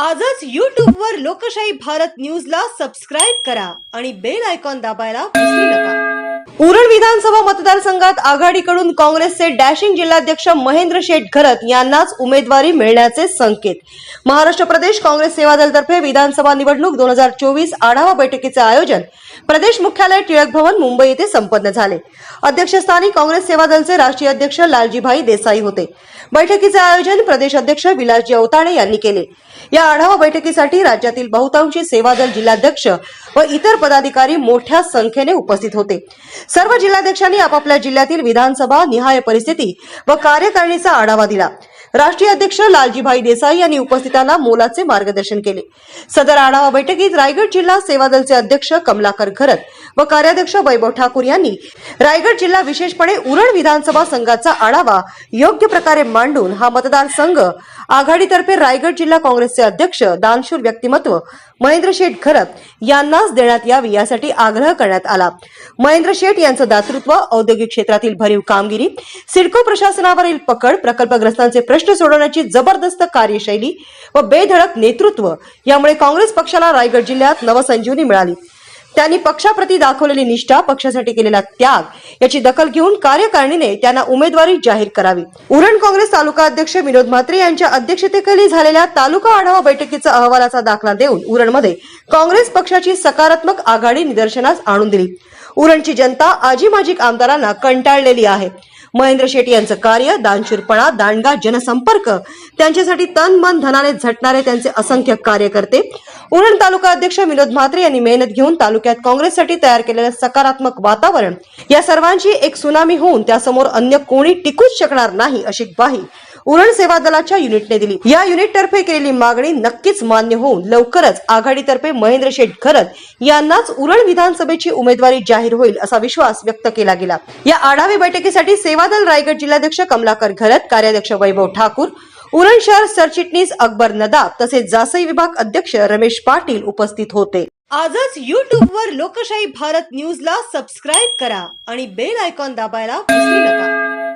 आजच यूट्यूबवर वर लोकशाही भारत न्यूजला सबस्क्राईब करा आणि बेल आयकॉन दाबायला विसरू नका. उरण विधानसभा मतदारसंघात आघाडीकडून काँग्रेसचे डॅशिंग जिल्हाध्यक्ष महेंद्र शेठ घरत यांनाच उमेदवारी मिळण्याचे संकेत. महाराष्ट्र प्रदेश काँग्रेस सेवा दलतर्फे विधानसभा निवडणूक दोन हजार चोवीस आढावा बैठकीचे आयोजन प्रदेश मुख्यालय टिळक भवन मुंबई येथे संपन्न झाले. अध्यक्षस्थानी काँग्रेस सेवा दलचे राष्ट्रीय अध्यक्ष लालजीभाई देसाई होते. बैठकीचे आयोजन प्रदेश अध्यक्ष विलासजी अवताडे यांनी केले. या आढावा बैठकीसाठी राज्यातील बहुतांशी सेवा दल जिल्हाध्यक्ष व इतर पदाधिकारी मोठ्या संख्येने उपस्थित होते. सर्व जिल्हाध्यक्षांनी आपापल्या जिल्ह्यातील विधानसभा निहाय परिस्थिती व कार्यकारिणीचा आढावा दिला. राष्ट्रीय अध्यक्ष लालजीभाई देसाई यांनी उपस्थितांना मोलाचे मार्गदर्शन केले. सदर आढावा बैठकीत रायगड जिल्हा सेवा दलचे अध्यक्ष कमलाकर घरत व कार्याध्यक्ष वैभव ठाकूर यांनी रायगड जिल्हा विशेषपणे उरण विधानसभा संघाचा आढावा योग्य प्रकारे मांडून हा मतदारसंघ आघाडीतर्फे रायगड जिल्हा काँग्रेसचे अध्यक्ष दानशूर व्यक्तिमत्व महेंद्र शेठ घरत यांनाच देण्यात यावी यासाठी आग्रह करण्यात आला. महेंद्र शेठ यांचं दातृत्व औद्योगिक क्षेत्रातील भरीव कामगिरी सिडको प्रशासनावरील पकड प्रकल्पग्रस्तांचे प्रश्न प्रश्न सोडवण्याची जबरदस्त कार्यशैली व बेधडक नेतृत्व यामुळे काँग्रेस पक्षाला रायगड जिल्ह्यात नवसंजीवनी मिळाली. त्यांनी पक्षाप्रती दाखवलेली निष्ठा पक्षासाठी केलेला त्याग याची दखल घेऊन कार्यकारिणीने त्यांना उमेदवारी जाहीर करावी. उरण काँग्रेस तालुका अध्यक्ष विनोद म्हात्रे यांच्या अध्यक्षतेखाली झालेल्या तालुका आढावा बैठकीचा अहवालाचा दाखला देऊन उरणमध्ये काँग्रेस पक्षाची सकारात्मक आघाडी निदर्शनास आणून दिली. उरणची जनता आजी माजी आमदारांना कंटाळलेली आहे. महेंद्र शेट्टी यांचं कार्य दानशूरपणा दांडगा जनसंपर्क त्यांच्यासाठी तन मन धनाने झटणारे त्यांचे असंख्य कार्यकर्ते. उरण तालुका अध्यक्ष विनोद म्हात्रे यांनी मेहनत घेऊन तालुक्यात काँग्रेससाठी तयार केलेलं सकारात्मक वातावरण या सर्वांची एक सुनामी होऊन त्यासमोर अन्य कोणी टिकूच शकणार नाही अशी ग्वाही उरण सेवा दलाच्या युनिटने दिली. या युनिट तर्फे केलेली मागणी नक्कीच मान्य होऊन लवकरच आघाडीतर्फे महेंद्र शेठ खरत यांनाच उरण विधानसभेची उमेदवारी जाहीर होईल असा विश्वास व्यक्त केला गेला. या आढावी बैठकीसाठी सेवादल रायगड जिल्हाध्यक्ष कमलाकर घरत कार्याध्यक्ष वैभव ठाकूर उरण शहर सरचिटणीस अकबर नदाब तसेच जासई विभाग अध्यक्ष रमेश पाटील उपस्थित होते. आजच YouTube वर लोकशाही भारत न्यूजला सबस्क्राईब करा आणि बेल आयकॉन दाबायला विसरू नका.